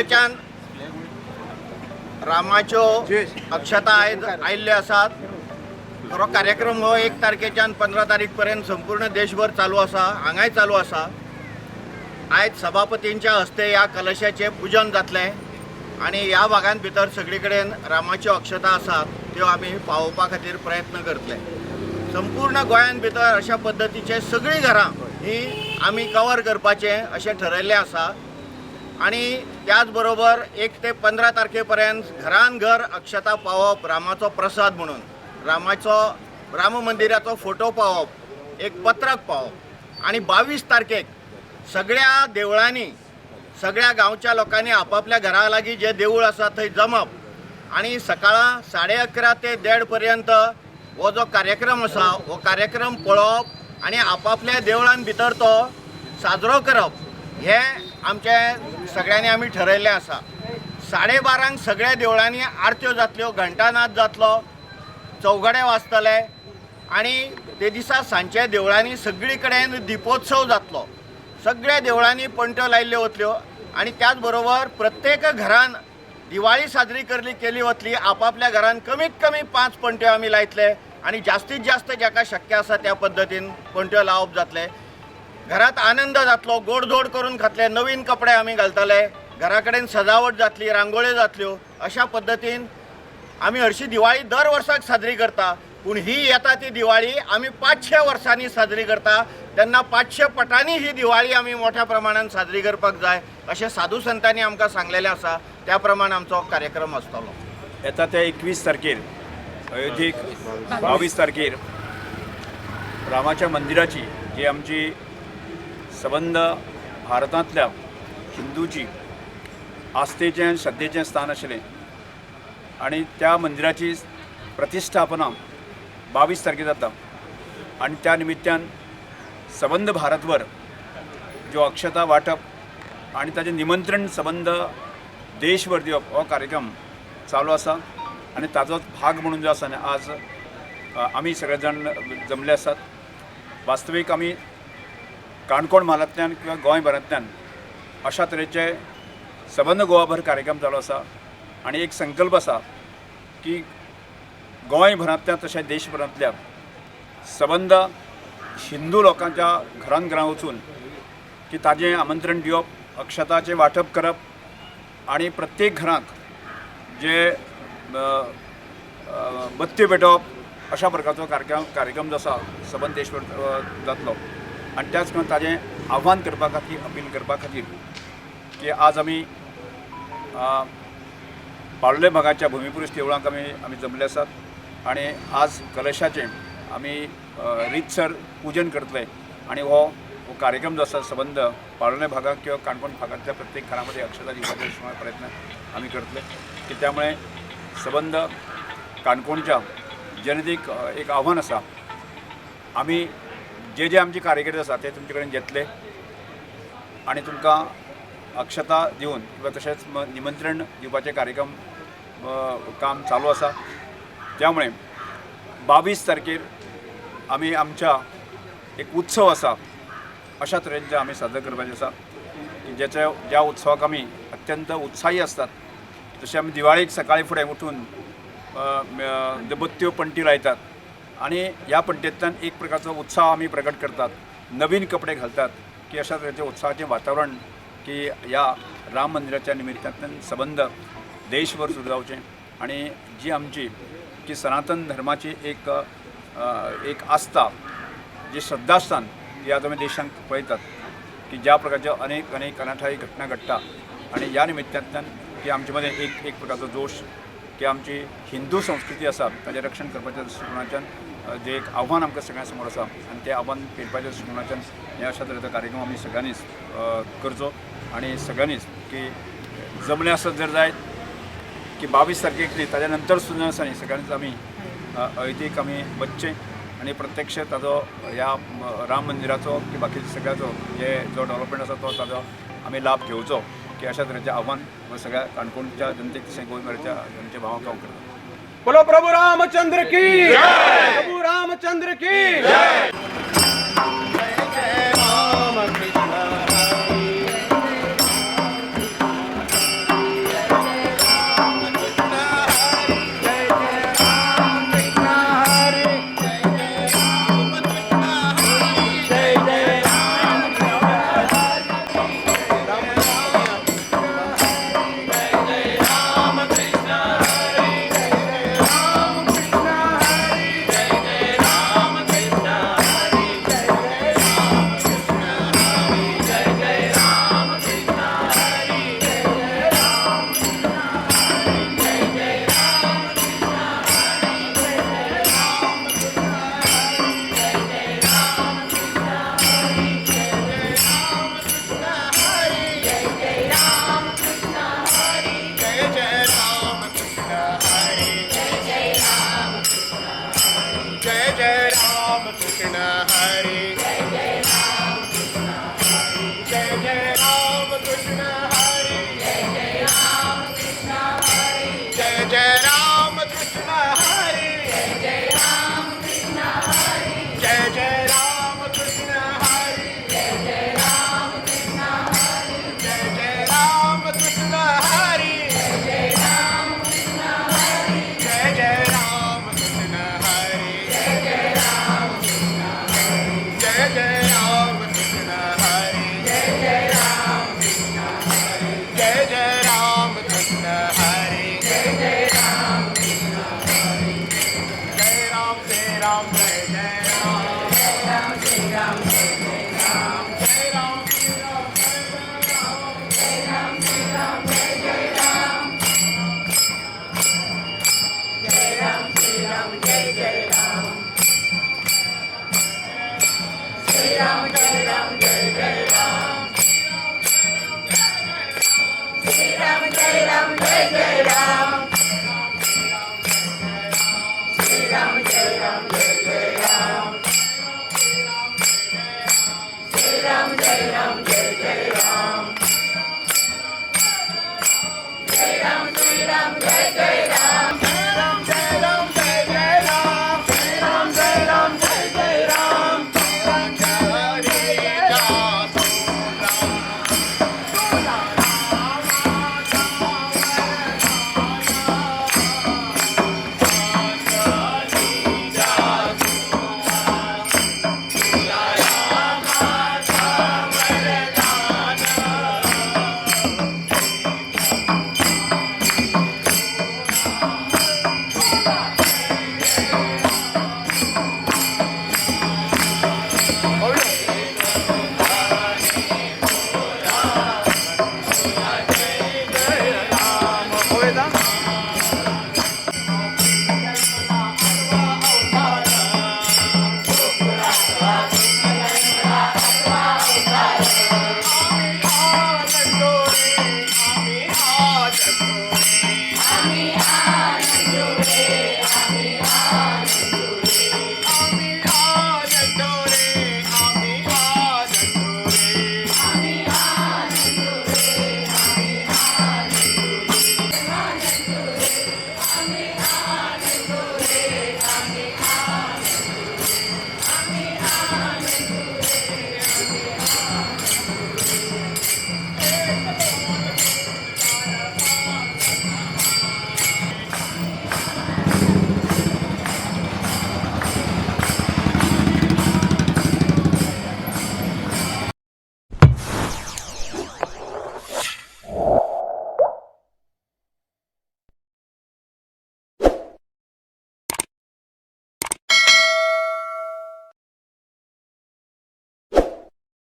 अयोध्येच्यान रामाच्यो अक्षता आयज आयिल्ल्यो आसात खरो कार्यक्रम हो एक तारखेच्यान पंदरा तारीख पर्यंत संपूर्ण देशभर चालू आसा हांगाय चालू आसा आयज सभापतींच्या हस्ते ह्या कलशाचें पूजन जातलें आनी ह्या भागांत भितर सगळे कडेन रामाच्यो अक्षता आसात त्यो आमी पावोवपा खातीर प्रयत्न करतले. संपूर्ण गोंयान भितर अशा पद्दतीचे सगळीं घरां ही आमी कवर करपाचें अशें ठरयल्लें आसा. आणि त्याच बरोबर एक ते पंधरा तारखे पर्यंत घरान घर अक्षता पावप रामाचो प्रसाद म्हणून. रामाचो राम मंदिराचो फोटो पावप एक पत्रक पावप. आणि बावीस तारखेक सगळ्या देवळांनी सगळ्या गांवच्या लोकांनी आपापल्या घरा लागीं जे देवूळ आसा थंय जमप. आणि सकाळां साडे अकरा ते देड पर्यंत हो जो कार्यक्रम आसा हो कार्यक्रम पळोवप आणि आपापल्या देवळांत भितर तो साजरो करप. हे आमच्या सगळ्यांनी आमी ठरयल्लें आसा साडे बारांक सगळ्या देवळांनी आरत्यो जातल्यो घंटानाद जातलो चौगडे वाजतले आणि ते दिसा सांचे देवळांनी सगळी कडेन दिपोत्सव जातलो. सगळ्या देवळांनी पणट्यो लायल्ल्यो वतल्यो आणि त्याच बरोबर प्रत्येक घरान दिवाळी साजरी करली केली वतली आपापल्या घरान कमीत कमी पांच पणट्यो आमी लायतले आणि जास्तीत जास्त जाका शक्य आसा त्या पद्दतीन पणट्यो लावप जातले. घरात आनंद जातलो गोडधोड करून खातले नवीन कपडे आमी घालताले. घरा कडेन सजावट जातली रांगोळ्यो जातल्यो. अशा पद्दतीन आमी हरशी दिवाळी दर वर्साक साजरी करता. पूण ही येता ती दिवाळी आमी पांचशे वर्सांनी साजरी करता. तेन्ना पांचशे पटांनी ही दिवाळी आमी मोठ्या प्रमाणात साजरी करपाक जाय अशें साधू संतांनी आमकां सांगलेलें आसा. त्या प्रमाण आमचो कार्यक्रम आसतलो येता त्या एकवीस तारखेर अयोध्येक बावीस तारखेर रामाच्या मंदिराची जी आमची सबंद भारतांतल्या हिंदूची आस्थेचें श्रद्धेचें स्थान आशिल्लें आनी त्या मंदिराची प्रतिश्ठापना बावीस तारखे जाता आनी त्या निमित्यान सबंद भारतभर ज्यो अक्षता वांटप आनी ताचें निमंत्रण सबंद देशभर दिवप हो कार्यक्रम चालू आसा आनी ताचोच भाग म्हणून जो आसा आज आमी सगळे जाण जमले आसात वास्तवीक आमी काणकोण म्हालांतल्यान किंवा गोंयभरांतल्यान अशा तरेचे सबंद गोवाभर कार्यक्रम चालू आसा आनी एक संकल्प आसा की गोंयभरांतल्या तशें देशभरांतल्या सबंद हिंदू लोकांच्या घरान घरां वचून की ताजें आमंत्रण दिवप अक्षताचें वांटप करप आनी प्रत्येक घरांत जे बत्त्यो पेटोवप अशा प्रकारचो कार्यक्रम कार्यक्रम जो आसा सबंद देशभर जातलो. आनी त्याच प्रमाणे ताजें आव्हान करपा खातीर अपील करपा खातीर की आज आमी अ, पाळोले भागाच्या भुमिपुरूश देवळांक आमी आमी जमले आसात. आनी आज कलशाचें आमी रितसर पूजन करतले. आनी हो हो कार्यक्रम जो आसा संबंद पाळोले भागात किंवा काणकोण भागातल्या प्रत्येक घरामध्ये अक्षता दिवपाचे प्रयत्न आमी करतले. की त्यामुळे संबंद काणकोणच्या जनतेक एक आव्हान आसा. आमी जे जे आमचे कार्यकर्ते आसा ते तुमचे कडेन घेतले. आनी तुमकां अक्षता दिवन किंवा तशेंच निमंत्रण दिवपाचे कार्यक्रम काम चालू आसा त्यामुळे बावीस तारखेर आमी आमच्या एक उत्सव आसा अशा तरेचे आमी सादर करपाचे आसा की ज्याच्या ज्या उत्सवाक आमी अत्यंत उत्साही असतात. जशे आमी दिवाळीक सकाळी फुडें उठून अ, दबत्त्यो पणटी लायतात. आणि ह्या पणटेंतल्यान एक प्रकारचो उत्साह आमी प्रकट करतात. नवीन कपडे घालतात की अशा तऱ्हेचे उत्साहाचें वातावरण की ह्या राम मंदिराच्या निमित्तांतल्यान संबंध देशभर सुरू जावचे आणि जी आमची की सनातन धर्माची एक एक आस्था जी श्रद्धास्थान जी आज आमी देशांत पळयतात की ज्या प्रकारच्या अनेक अनेक अनाठायी घटना घडटा आणि ह्या निमित्तांतल्यान की आमचे मदें एक एक प्रकारचो जोश की आमची हिंदू संस्कृती आसा ताचें रक्षण करपाच्या दृश्टिकोनाच्यान जे एक आव्हान आमकां सगळ्यां समोर आसा आनी तें आव्हान पेलपाच्या दृश्टिकोनाच्यान हे अशा तरेचो कार्यक्रम आमी सगळ्यांनीच करचो आनी सगळ्यांनीच की जमले आसत जर जायत की बावीस तारखेक ताज्या नंतर सुद्दां आसा न्ही सगळ्यांनीच आमी अयतीक आमी वचचें आनी प्रत्यक्ष ताजो ह्या राम मंदिराचो की बाकीचो सगळ्याचो जे जो डेव्हलपमेंट आसा तो ताजो आमी लाभ घेवचो की अशा तरेचें आव्हान सगळ्या काणकोणच्या जनतेक तशें गोंयभरच्या जनते भावांक हांव करता. बोलो प्रभु रामचंद्र की प्रभु रामचंद्र की जय राम जय राम जय